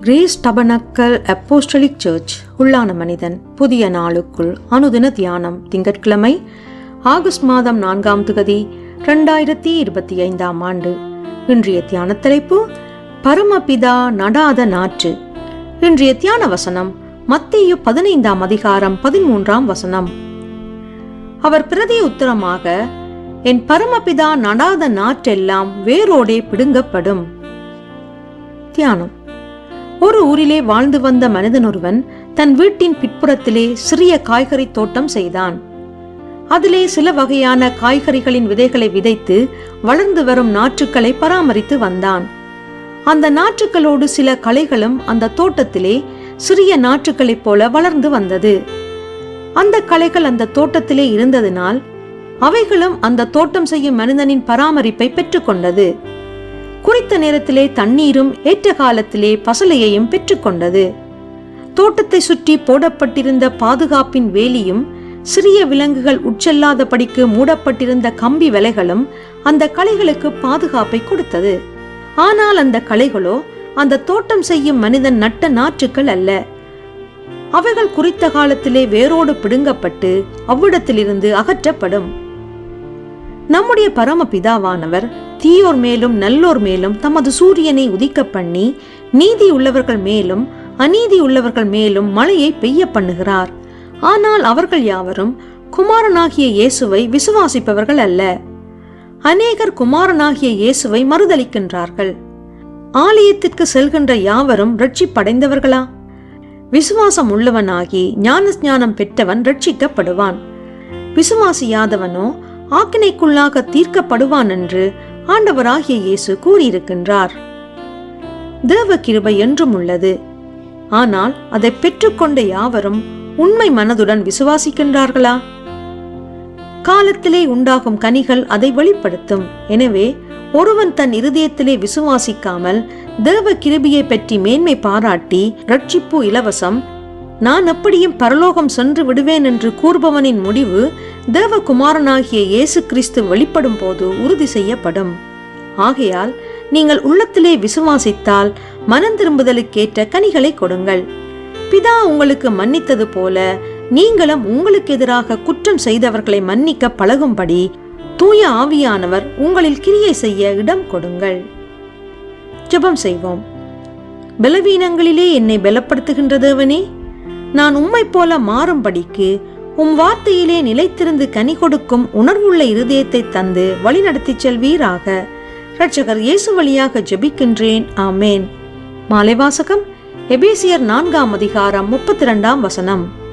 Grace tabernacle apostolic search உள்ளான மனிதன் புதிய நாளுக்குள் அனுதின தியானம் திங்கட்கிழமை ஆகஸ்ட் மாதம் நான்காம் திகதி ரெண்டாயிரத்தி இருபத்தி ஐந்தாம் ஆண்டு. இன்றைய தியான தலைப்பு பரமபிதா நடாத நாற்று. இன்றைய தியான வசனம் மத்திய பதினைந்தாம் அதிகாரம் பதிமூன்றாம் வசனம். அவர் பிரதி உத்தரமாக என் பரமபிதா நடாத நாற்றெல்லாம் வேரோடே பிடுங்கப்படும். தியானம். ஒரு ஊரிலே வாழ்ந்து வந்த மனிதன் ஒருவன் தன் வீட்டின் பிற்புறத்திலே சிறிய காய்கறி தோட்டம் செய்தான். அதிலே சில வகையான காய்கறிகளின் விதைகளை விதைத்து வளர்ந்து வரும் நாற்றுக்களை பராமரித்து வந்தான். அந்த நாற்றுக்களோடு சில களைகளும் அந்த தோட்டத்திலே சிறிய நாற்றுக்களைப் போல வளர்ந்து வந்தது. அந்த களைகள் அந்த தோட்டத்திலே இருந்ததினால் அவைகளும் அந்த தோட்டம் செய்யும் மனிதனின் பராமரிப்பை பெற்றுக்கொண்டது குறித்த நேரத்திலே தண்ணீரும் ஏற்ற காலத்திலே பசலையையும் பெற்றுக்கொண்டது. தோட்டத்தை சுற்றி போடப்பட்டிருந்த பாதுகாப்பின் வேலியும் சிறிய விலங்குகள் உட்செல்லாதபடிக்கு மூடப்பட்டிருந்த கம்பி வலைகளும் அந்த களைகளுக்கு பாதுகாப்பை கொடுத்தது. ஆனால் அந்த களைகளோ அந்த தோட்டம் செய்யும் மனிதன் நட்ட நாற்றுக்கள் அல்ல. அவைகள் குறித்த காலத்திலே வேரோடு பிடுங்கப்பட்டு அவ்விடத்திலிருந்து அகற்றப்படும். நம்முடைய பரம பிதாவானவர் தீயோர் மேலும் நல்லோர் மேலும் தமது சூரியனை உதிக்க பண்ணி நீதி உள்ளவர்கள் மேலும் அநீதி உள்ளவர்கள் மேலும் மழையை பெய்ய பண்ணுகிறார். ஆனால் அவர்கள் யாவரும் குமாரனாகிய இயேசுவை விசுவாசிப்பவர்கள் அல்ல. அநேகர் குமாரனாகிய இயேசுவை மறுதளிக்கின்றார்கள் ஆலயத்திற்கு செல்கின்ற யாவரும் ரட்சிப்படைந்தவர்களா விசுவாசம் உள்ளவனாகி ஞானஸ்ஞானம் பெற்றவன் ரட்சிக்கப்படுவான் விசுவாசியாதவனோ ஆக்கினைக்குள்ளாக தீர்க்கப்படுவான் என்று ஆண்டவராகிய இயேசு கூறியிருக்கின்றார். தேவ கிருபை என்றும் உள்ளது. ஆனால் அதை பெற்றுக்கொண்ட யாவரும் உண்மை மனதுடன் விசுவாசிக்கின்றார்களா? காலத்திலே உண்டாகும் கனிகள் அதை வெளிப்படுத்தும். எனவே ஒருவன் தன் இருதயத்திலே விசுவாசிக்காமல் தேவ கிருபியை பற்றி மேன்மை பாராட்டி ரட்சிப்பு இலவசம் நான் அப்படியும் பரலோகம் சென்று விடுவேன் என்று கூறுபவனின் முடிவு தேவகுமாரனாகிய இயேசு கிறிஸ்து வெளிப்படும் போது உறுதி செய்யப்படும். ஆகையால் நீங்கள் உள்ளத்திலே விசுவாசித்தால் மனம் திரும்புதலுக்கேற்ற கனிகளை கொடுங்கள். பிதா உங்களுக்கு மன்னித்தது போல நீங்களும் உங்களுக்கு எதிராக குற்றம் செய்தவர்களை மன்னிக்க பழகும்படி தூய ஆவியானவர் உங்களில் கிரியை செய்ய இடம் கொடுங்கள். ஜெபம் செய்வோம். பலவீனங்களிலே என்னை பலப்படுத்துகின்ற தேவனே நான் உம்மை போல மாறும்படிக்கு உம் வார்த்தையிலே நிலைத்திருந்து கனி கொடுக்கும் உணர்வுள்ள இருதயத்தை தந்து வழிநடத்திச் செல்வீராக. ரட்சகர் இயேசு வழியாக ஜெபிக்கின்றேன். ஆமேன். மாலைவாசகம் எபேசியர் நான்காம் அதிகாரம் முப்பத்தி இரண்டாம் வசனம்.